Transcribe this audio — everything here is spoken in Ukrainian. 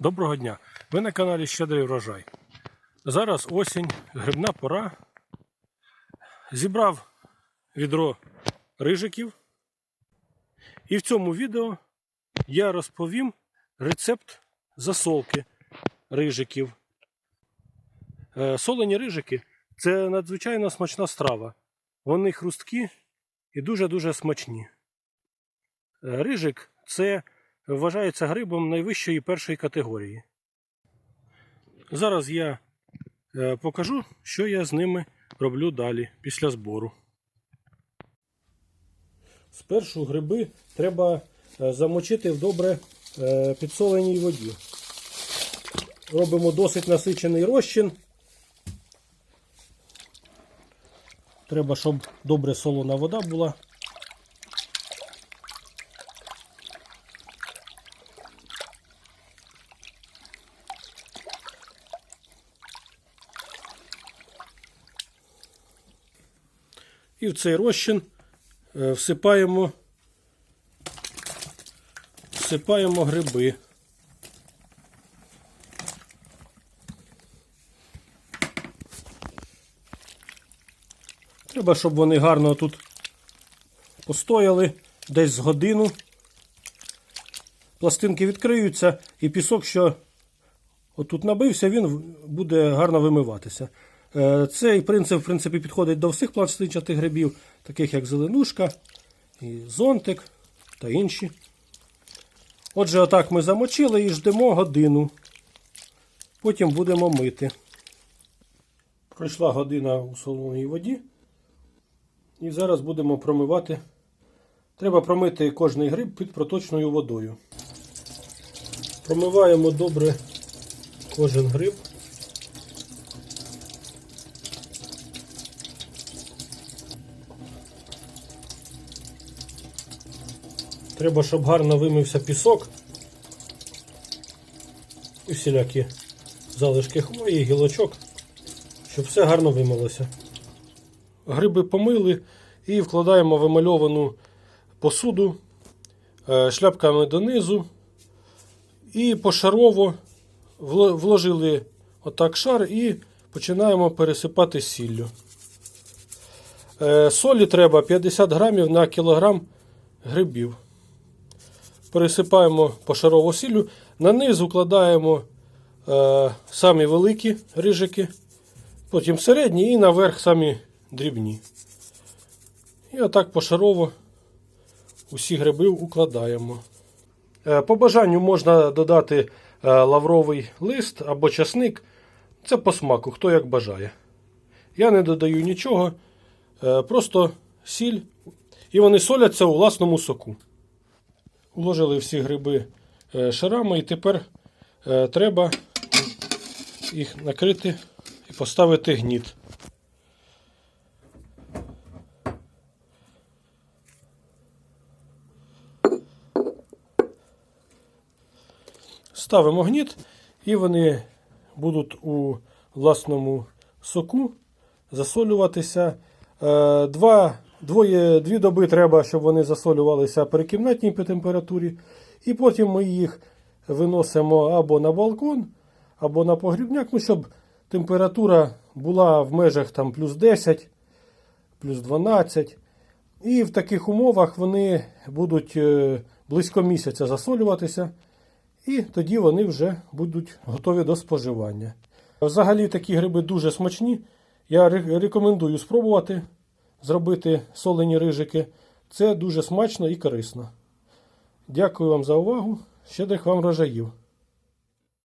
Доброго дня! Ви на каналі Щедрий врожай. Зараз осінь, грибна пора. Зібрав відро рижиків. І в цьому відео я розповім рецепт засолки рижиків. Е, Солені рижики це надзвичайно смачна страва. Вони хрусткі і дуже-дуже смачні. Е, Рижик це вважається грибом найвищої першої категорії. Зараз я е, покажу, що я з ними роблю далі після збору. Спершу гриби треба е, замочити в добре е, підсоленій воді. Робимо досить насичений розчин. Треба, щоб добре солона вода була. І в цей розчин е, всипаємо, всипаємо гриби. Треба, щоб вони гарно тут постояли десь з годину. Пластинки відкриються, і пісок, що отут набився, він буде гарно вимиватися. Е, Цей принцип, в принципі, підходить до всіх пластинчатих грибів, таких як зеленушка, і зонтик та інші. Отже, отак ми замочили і ждемо годину. Потім будемо мити. Пройшла година у солоній воді. І зараз будемо промивати. Треба промити кожний гриб під проточною водою. Промиваємо добре кожен гриб. Треба, щоб гарно вимився пісок. І всілякі залишки хвої, гілочок, щоб все гарно вимилося. Гриби помили і вкладаємо в емальовану посуду е, шляпками донизу. І пошарово вложили отак шар і починаємо пересипати сіллю. Е, Солі треба 50 грамів на кілограм грибів. Пересипаємо пошарово сіллю. На низ укладаємо е, самі великі рижики, потім середні і наверх самі дрібні. І отак пошарово усі гриби укладаємо. Е, По бажанню можна додати е, лавровий лист або часник. Це по смаку, хто як бажає. Я не додаю нічого, е, просто сіль. І вони соляться у власному соку. Уложили всі гриби е, шарами, і тепер е, треба їх накрити і поставити гніт. Ставимо гніт, і вони будуть у власному соку засолюватися. Е, Два, двоє, дві доби треба, щоб вони засолювалися при кімнатній температурі. І потім ми їх виносимо або на балкон, або на погрібняк, ну, щоб температура була в межах там, плюс 10, плюс 12. І в таких умовах вони будуть е, близько місяця засолюватися. І тоді вони вже будуть готові до споживання. Взагалі такі гриби дуже смачні. Я рекомендую спробувати зробити солені рижики. Це дуже смачно і корисно. Дякую вам за увагу. Щедрих вам рожаїв!